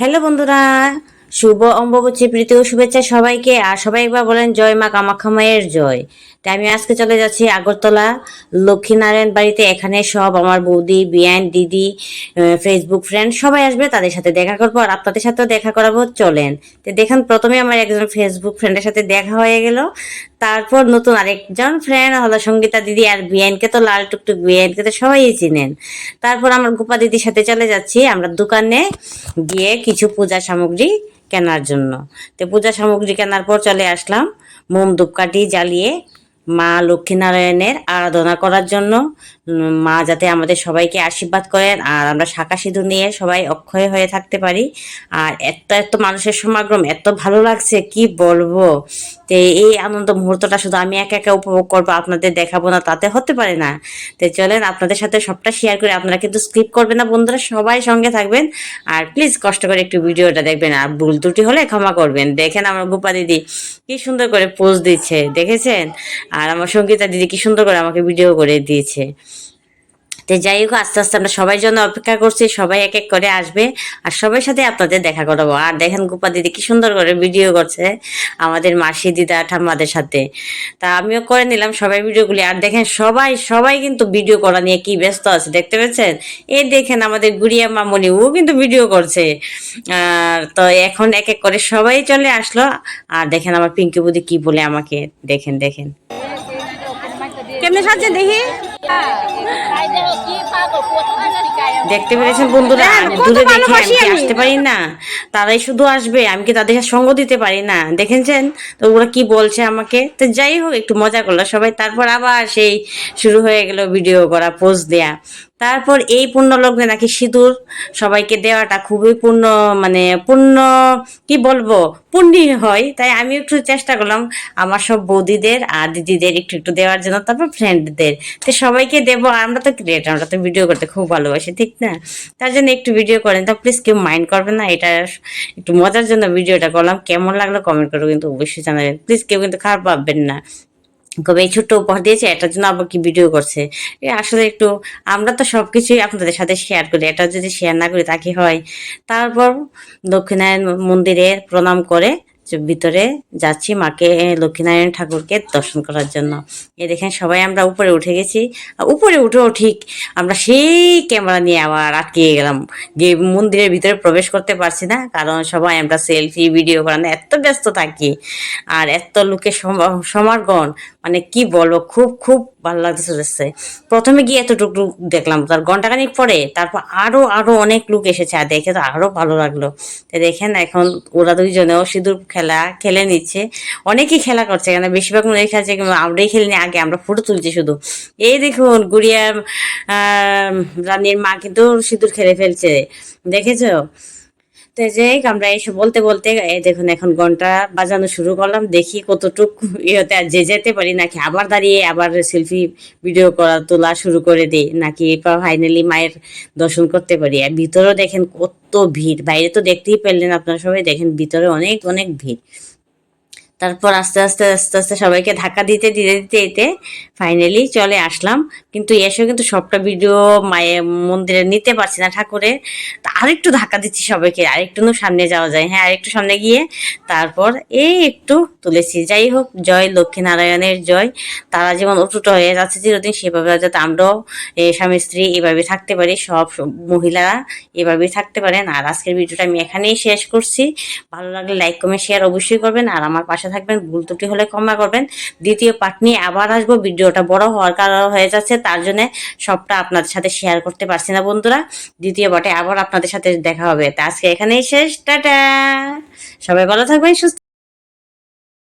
Hello বন্ধুরা, শুভ অম্বুবচী প্রীতি ও শুভেচ্ছা সবাইকে, আর সবাই একবার বলেন জয় মা কামাখ্যা মায়ের জয়। তাই আমি আজকে চলে যাচ্ছি আগরতলা, লক্ষ্মীনারায়ণ বাড়িতে। এখানে সব আমার বৌদি, বিয়ান, দিদি ফেসবুক ফ্রেন্ড সবাই আসবে, তাদের সাথে দেখা করব, আর আপনাদের সাথেও দেখা করাবো। চলেন, তো দেখেন, প্রথমে আমার একজন ফেসবুক ফ্রেন্ডের সাথে দেখা হয়ে গেল। তারপর নতুন আরেকজন ফ্রেন্ড হলো সঙ্গীতা দিদি আর বিয়ানকে তো লাল টুকটুক বিয়ানকে তো সবাই চিনেন। তারপর আমার গোপা দিদির সাথে চলে যাচ্ছি আমরা দোকানে গিয়ে কিছু পূজা সামগ্রী কেনার জন্য। তো পূজা সামগ্রী কেনার পর চলে আসলাম মোম ধূপকাঠি জ্বালিয়ে মা লক্ষ্মীনারায়ণের আরাধনা করার জন্য। মা যাতে আমাদের সবাইকে আশীর্বাদ করেন আর আমরা শাঁখা সিঁদুর নিয়ে সবাই অক্ষয় হয়ে থাকতে পারি। আর এত এত মানুষের সমাগম, এত ভালো লাগছে, কি বলব? তো এই আনন্দ মুহূর্তটা শুধু আমি একা একা উপভোগ করব, আপনাদের দেখাবো না, তাতে হতে পারে না। তো চলেন আপনাদের সাথে সবটা শেয়ার করে, আপনারা কিন্তু স্কিপ করবেন না, বন্ধুরা সবাই সঙ্গে থাকবেন। আর প্লিজ কষ্ট করে একটু ভিডিওটা দেখবেন, আর ভুল ত্রুটি হলে ক্ষমা করবেন। দেখেন আমার গোপা দিদি কি সুন্দর করে পোজ দিচ্ছে, দেখেছেন? আর আমার সঙ্গীতা দিদি কি সুন্দর করে আমাকে ভিডিও করে দিয়েছে। তো যাই হোক, আস্তে আস্তে আমরা সবাই জন্য অপেক্ষা করছি, সবাই এক এক করে আসবে আর সবার সাথে আপনাদের দেখা করাবো। আর দেখেন গোপা দিদি কি সুন্দর করে ভিডিও করছে আমাদের মাসি, দিদা, ঠাম্মাদের সাথে। তা আমিও করে নিলাম সবাই ভিডিওগুলি। আর দেখেন সবাই সবাই কিন্তু ভিডিও করা নিয়ে কি ব্যস্ত আছে, দেখতে পেয়েছেন এই দেখেন আমাদের গুড়িয়া মামনি, ও কিন্তু ভিডিও করছে। আর তো এখন এক এক করে সবাই চলে আসলো। আর দেখেন আমার পিঙ্কি বুদি কি বলে আমাকে, দেখেন দেখেন। কেমনে সাজছে দেখি? দেখতে পেরেছেন বন্ধুরা? আমি দূরে দেখে আমি কি আসতে পারি না? তারাই শুধু আসবে আমি কি তাদের সাথে সঙ্গ দিতে পারি না? দেখেছেন? তো ওরা কি বলছে আমাকে? তো যাই হোক একটু মজা করল সবাই। তারপর আবার সেই শুরু হয়ে গেল ভিডিও করা পোস্ট দেয়া। তারপর এই পূর্ণ লগ্নে নাকি সিঁদুর সবাইকে দেওয়াটা খুবই পূর্ণ মানে পূর্ণ, কি বলব পুণ্যি হয়। তাই আমি একটু চেষ্টা করলাম আমার সব বৌদিদের আর দিদিদের একটু একটু দেওয়ার জন্য, তারপর ফ্রেন্ডদের তো সবাইকে দেবো, আর আমরা তো ক্রিয়েট আমরা তো ভিডিও করতে খুব ভালোবাসি, ঠিক না? তার জন্য একটু ভিডিও করেন, তো প্লিজ কেউ মাইন্ড করবেন না, এটা একটু মজার জন্য ভিডিওটা করলাম। কেমন লাগল কমেন্ট করে কিন্তু অবশ্যই জানাবেন। প্লিজ কেউ কিন্তু খারাপ ভাববেন না। কবে এই ছোট্ট উপহার দিয়েছে, এটার জন্য আবার কি ভিডিও করছে? আসলে একটু আমরা তো সবকিছুই আপনাদের সাথে শেয়ার করি, এটা যদি শেয়ার না করি তা কি হয়? তারপর দক্ষিণায়ন মন্দিরে প্রণাম করে ভিতরে যাচ্ছি মাকে লক্ষ্মীনারায়ণ ঠাকুরকে দর্শন করার জন্য। এ দেখেন সবাই আমরা উপরে উঠে গেছি। উপরে উঠেও ঠিক আমরা সেই ক্যামেরা নিয়ে আবার আটকে গেলাম। গিয়ে মন্দিরের ভিতরে প্রবেশ করতে পারছি না, কারণ সবাই আমরা সেলফি, ভিডিও করানো এত ব্যস্ত থাকি। আর এত লোকের সম- সমাগম মানে কি বলব, খুব খুব ভালো লাগতেছে প্রথমে গিয়ে এতটুকু দেখলাম, তার ঘন্টাখানিক পরে তারপর আরও আরও অনেক লোক এসেছে, আর দেখে তো আরও ভালো লাগল। তো দেখেন এখন ওরা দুইজনেও সিঁদুর খেলা, খেলে নিচ্ছে। অনেকেই খেলা করছে এখানে বেশিরভাগ মনে খেলছে আমরাই খেলিনি আগে, আমরা ফটো তুলছি শুধু। এই দেখুন গুড়িয়া রানীর মা কিন্তু সিঁদুর খেলে ফেলছে। দেখেছ? তো যে আমরা এসে বলতে বলতে দেখুন এখন ঘণ্টা বাজানো শুরু করলাম, দেখি কতটুক ইয়েতে যে যেতে পারি নাকি আবার দাঁড়িয়ে আবার সেলফি ভিডিও করা, তোলা শুরু করে দিই, নাকি এরপর ফাইনালি মায়ের দর্শন করতে পারি। আর ভিতরেও দেখেন কত ভিড়, বাইরে তো দেখতেই পেলেন আপনারা সবাই, দেখেন ভিতরে অনেক অনেক ভিড়। তারপর আস্তে আস্তে আস্তে আস্তে সবাইকে ধাক্কা দিতে দিতে দিতে দিতে ফাইনালি চলে আসলাম। কিন্তু এসেও কিন্তু সবটা ভিডিও মায়ের মন্দিরে নিতে পারছি না ঠাকুরের। তা আরেকটু ধাক্কা দিচ্ছি সবাইকে, আরেকটু সামনে যাওয়া যায়। হ্যাঁ আরেকটু সামনে গিয়ে তারপর এই একটু তুলেছি। যাই হোক, জয় লক্ষ্মীনারায়ণের জয়। তারা যেমন অটুট হয়ে যাচ্ছে চিরদিন, সেভাবে যাতে আমরাও স্বামী, স্ত্রী এভাবে থাকতে পারি, সব মহিলারা এভাবেই থাকতে পারেন। আর আজকের ভিডিওটা আমি এখানেই শেষ করছি। ভালো লাগলে লাইক কমেন্ট শেয়ার অবশ্যই করবেন। আর আমার পাশে থাকবেন, ভুল ত্রুটি হলে ক্ষমা করবেন। দ্বিতীয় পার্ট নিয়ে আবার আসব। ভিডিওটা বড় হওয়ার কারণ হয়ে যাচ্ছে, তার জন্য সবটা আপনাদের সাথে শেয়ার করতে পারছি না বন্ধুরা। দ্বিতীয় পার্টে আবার আপনাদের সাথে দেখা হবে। তা আজকে এখানেই শেষ। টাটা! সবাই ভালো থাকবেন, সুস্থ